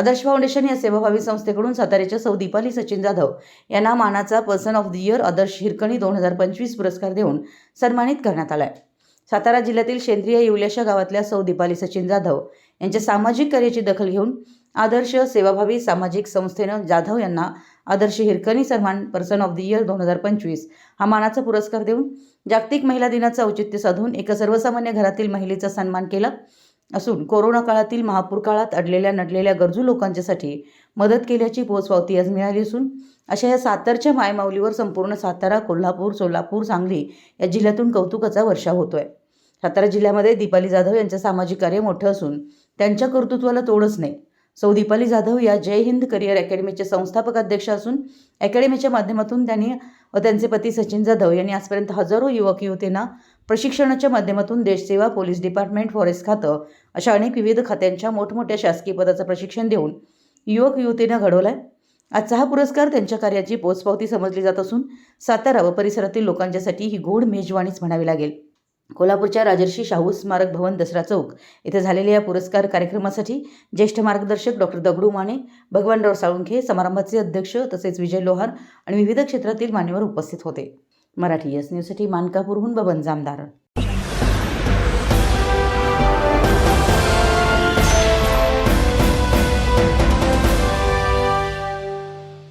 आदर्श foundation या सेवाभावी संस्थेकडून साताऱ्याच्या सौ दीपाली सचिन जाधव यांना मानाचा पर्सन ऑफ द इयर आदर्श हिरकणी दोन हजार पंचवीस पुरस्कार देऊन सन्मानित करण्यात आला आहे सातारा जिल्ह्यातील शेंद्रिय येवल्याशा गावातल्या सौ दीपाली सचिन जाधव यांच्या सामाजिक कार्याची दखल घेऊन आदर्श सेवाभावी सामाजिक संस्थेनं जाधव यांना आदर्श हिरकणी सन्मान पर्सन ऑफ द इयर दोन हजार पंचवीस हा मानाचा पुरस्कार देऊन जागतिक महिला दिनाचं औचित्य साधून एका सर्वसामान्य घरातील महिलेचा सन्मान केला. असून कोरोना काळातील महापूर काळात अडलेल्या नडलेल्या गरजू लोकांच्यासाठी मदत केल्याची पोचपावती आज मिळाली असून अशा या सातारच्या मायमाऊलीवर संपूर्ण सातारा कोल्हापूर सोलापूर सांगली या जिल्ह्यातून कौतुकाचा वर्षा होतोय. सातारा जिल्ह्यामध्ये दीपाली जाधव यांचं सामाजिक कार्य मोठं असून त्यांच्या कर्तृत्वाला तोडच नाही. सौ दीपाली जाधव या जय हिंद करिअर अकॅडमीचे संस्थापक अध्यक्ष असून अकॅडमीच्या माध्यमातून त्यांनी व त्यांचे पती सचिन जाधव यांनी आजपर्यंत हजारो युवक युवतींना प्रशिक्षणाच्या माध्यमातून देशसेवा पोलीस डिपार्टमेंट फॉरेस्ट खातं अशा अनेक विविध खात्यांच्या मोठमोठ्या शासकीय पदाचं प्रशिक्षण देऊन युवक युवतींना घडवलाय. आजचा हा पुरस्कार त्यांच्या कार्याची पोचपावती समजली जात असून सातारा व परिसरातील लोकांच्यासाठी ही गोड मेजवानीच म्हणावी लागेल. कोल्हापूरच्या राजर्षी शाहू स्मारक भवन दसरा चौक येथे झालेल्या या पुरस्कार कार्यक्रमासाठी ज्येष्ठ मार्गदर्शक डॉक्टर दगडू माने भगवानराव साळुंखे समारंभाचे अध्यक्ष तसेच विजय लोहार आणि विविध क्षेत्रातील मान्यवर उपस्थित होते. मराठी एस न्यूजसाठी मानकापूरहून बबन जामदार.